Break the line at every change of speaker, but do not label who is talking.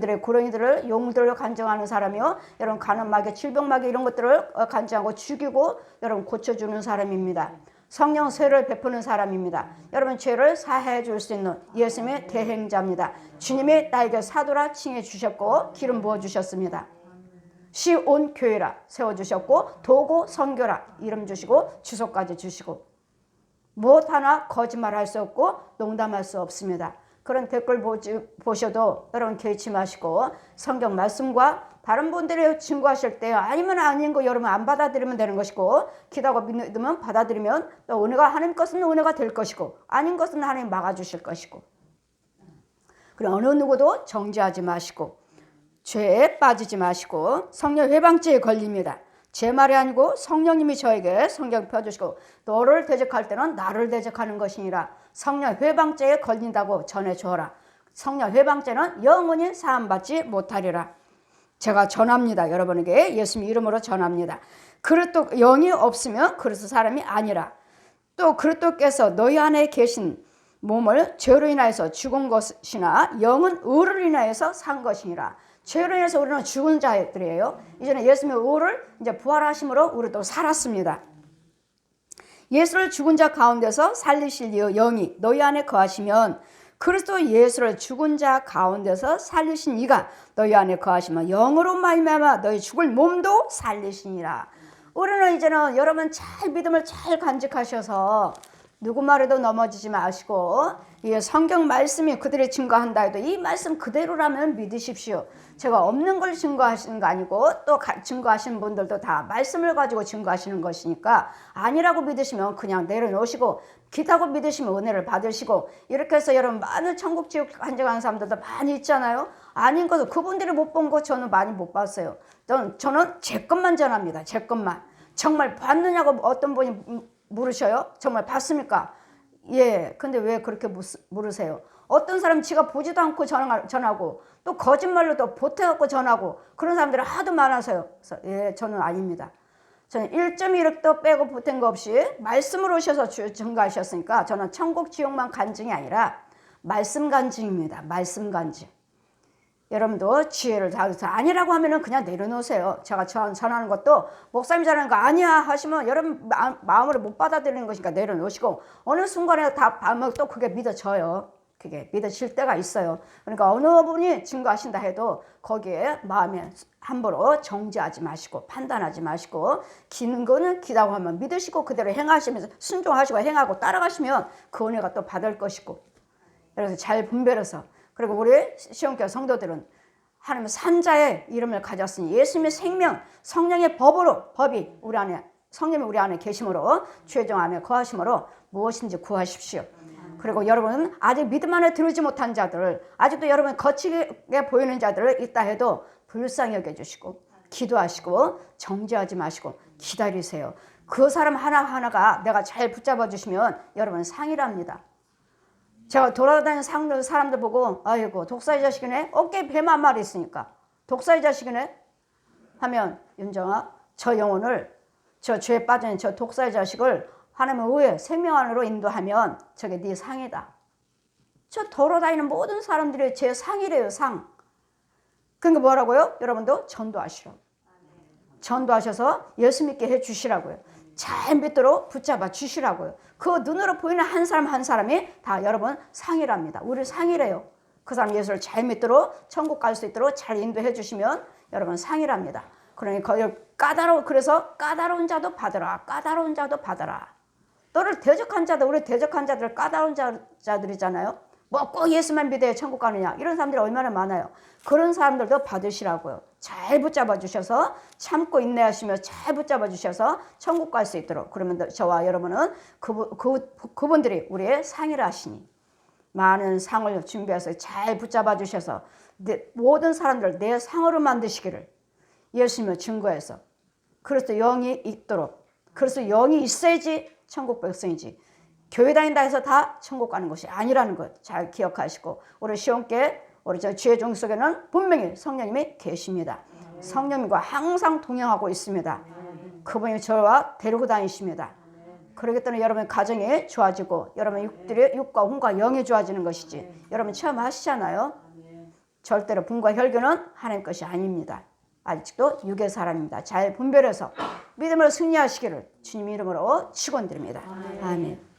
들의 고령이들을 용들을 간증하는 사람이요. 여러분 가는 마귀, 질병마귀 이런 것들을 어, 간증하고 죽이고 여러분 고쳐주는 사람입니다. 성령 세를 베푸는 사람입니다. 여러분 죄를 사해 줄 수 있는 예수님의 대행자입니다. 주님이 나에게 사도라 칭해 주셨고 기름 부어 주셨습니다. 시온 교회라 세워 주셨고 도고 선교라 이름 주시고 주소까지 주시고 무엇 하나 거짓말할 수 없고 농담할 수 없습니다. 그런 댓글 보지, 보셔도 여러분 개의치 마시고 성경 말씀과 다른 분들이 증거하실 때 아니면 아닌 거 여러분 안 받아들이면 되는 것이고 기도하고 믿으면 받아들이면 또 은혜가 하나님 것은 은혜가 될 것이고 아닌 것은 하나님 막아주실 것이고 그리고 어느 누구도 정죄하지 마시고 죄에 빠지지 마시고 성령 회방죄에 걸립니다. 제 말이 아니고 성령님이 저에게 성경 펴주시고 너를 대적할 때는 나를 대적하는 것이니라 성령 회방죄에 걸린다고 전해 주어라. 성령 회방죄는 영원히 사함받지 못하리라. 제가 전합니다. 여러분에게 예수님 이름으로 전합니다. 그릇도 영이 없으면 그릇도 사람이 아니라 또 그릇도께서 너희 안에 계신 몸을 죄로 인하여서 죽은 것이나 영은 의를 인하여서 산 것이니라. 죄로 인해서 우리는 죽은 자들이에요. 이제는 예수님의 의를 이제 부활하심으로 우리도 살았습니다. 예수를 죽은 자 가운데서 살리실 영이 너희 안에 거하시면 그리스도 예수를 죽은 자 가운데서 살리신 이가 너희 안에 거하시면 영으로 말미암아 너희 죽을 몸도 살리시니라. 우리는 이제는 여러분 잘 믿음을 잘 간직하셔서 누구 말에도 넘어지지 마시고 이 성경 말씀이 그들이 증거한다 해도 이 말씀 그대로라면 믿으십시오. 제가 없는 걸 증거하시는 거 아니고 또 증거하시는 분들도 다 말씀을 가지고 증거하시는 것이니까 아니라고 믿으시면 그냥 내려놓으시고 기다고 믿으시면 은혜를 받으시고 이렇게 해서 여러분 많은 천국 지옥 간증하는 사람들도 많이 있잖아요. 아닌 것도 그분들이 못 본 거 저는 많이 못 봤어요. 저는, 저는 제 것만 전합니다. 제 것만. 정말 봤느냐고 어떤 분이 물으셔요? 정말 봤습니까? 예. 근데 왜 그렇게 물으세요? 어떤 사람 지가 보지도 않고 전하고 또 거짓말로 또 보태갖고 전하고 그런 사람들이 하도 많아서요. 그래서 예, 저는 아닙니다. 저는 1.1억도 빼고 보탠 거 없이 말씀으로 오셔서 증거하셨으니까 저는 천국 지옥만 간증이 아니라 말씀 간증입니다. 말씀 간증. 여러분도 지혜를 다해서 아니라고 하면은 그냥 내려놓으세요. 제가 전, 전하는 것도 목사님 전하는 거 아니야 하시면 여러분 마음으로 못 받아들이는 것이니까 내려놓으시고 어느 순간에 다 밤에 또 그게 믿어져요. 그게 믿어질 때가 있어요. 그러니까 어느 분이 증거하신다 해도 거기에 마음에 함부로 정지하지 마시고 판단하지 마시고 기는 거는 기다고 하면 믿으시고 그대로 행하시면서 순종하시고 행하고 따라가시면 그 은혜가 또 받을 것이고 그래서 잘 분별해서 그리고 우리 시온교 성도들은 하나님 산자의 이름을 가졌으니 예수님의 생명, 성령의 법으로 법이 우리 안에 성령이 우리 안에 계심으로 최종 안에 거하심으로 무엇인지 구하십시오. 그리고 여러분 아직 믿음 안에 들어오지 못한 자들, 아직도 여러분 거치게 보이는 자들을 있다 해도 불쌍히 여겨주시고 기도하시고 정죄하지 마시고 기다리세요. 그 사람 하나하나가 내가 잘 붙잡아 주시면 여러분 상이랍니다. 제가 돌아다니는 사람들, 사람들 보고 아이고 독사의 자식이네 어깨에 뱀한 마리 있으니까 독사의 자식이네 하면 윤정아 저 영혼을 저 죄에 빠진 저 독사의 자식을 하나님의 의에 생명 안으로 인도하면 저게 네 상이다. 저 돌아다니는 모든 사람들이 제 상이래요 상. 그러니까 뭐라고요? 여러분도 전도하시라고. 전도하셔서 예수 믿게 해주시라고요. 잘 믿도록 붙잡아 주시라고요. 그 눈으로 보이는 한 사람 한 사람이 다 여러분 상이랍니다. 우리 상이래요. 그 사람 예수를 잘 믿도록 천국 갈 수 있도록 잘 인도해 주시면 여러분 상이랍니다. 그러니까 까다로워 그래서 까다로운 자도 받으라. 까다로운 자도 받아라. 너를 대적한 자들 우리 대적한 자들 까다로운 자, 자들이잖아요. 뭐 꼭 예수만 믿어야 천국 가느냐 이런 사람들이 얼마나 많아요. 그런 사람들도 받으시라고요. 잘 붙잡아 주셔서 참고 인내하시며 잘 붙잡아 주셔서 천국 갈 수 있도록 그러면 저와 여러분은 그, 그, 그분들이 우리의 상이라 하시니 많은 상을 준비해서 잘 붙잡아 주셔서 내, 모든 사람들 내 상으로 만드시기를 예수님을 증거해서 그래서 영이 있도록 그래서 영이 있어야지 천국 백성이지 교회 다닌다 해서 다 천국 가는 것이 아니라는 것 잘 기억하시고 우리 시온께 우리 저 주의 종 속에는 분명히 성령님이 계십니다. 성령님과 항상 동행하고 있습니다. 그분이 저와 데리고 다니십니다. 그러기 때문에 여러분 가정이 좋아지고 여러분 육들의 육과 혼과 영이 좋아지는 것이지. 여러분 체험하시잖아요. 절대로 분과 혈교는 하나님 것이 아닙니다. 아직도 육의 사람입니다. 잘 분별해서 믿음으로 승리하시기를 주님 이름으로 축원드립니다. 아멘.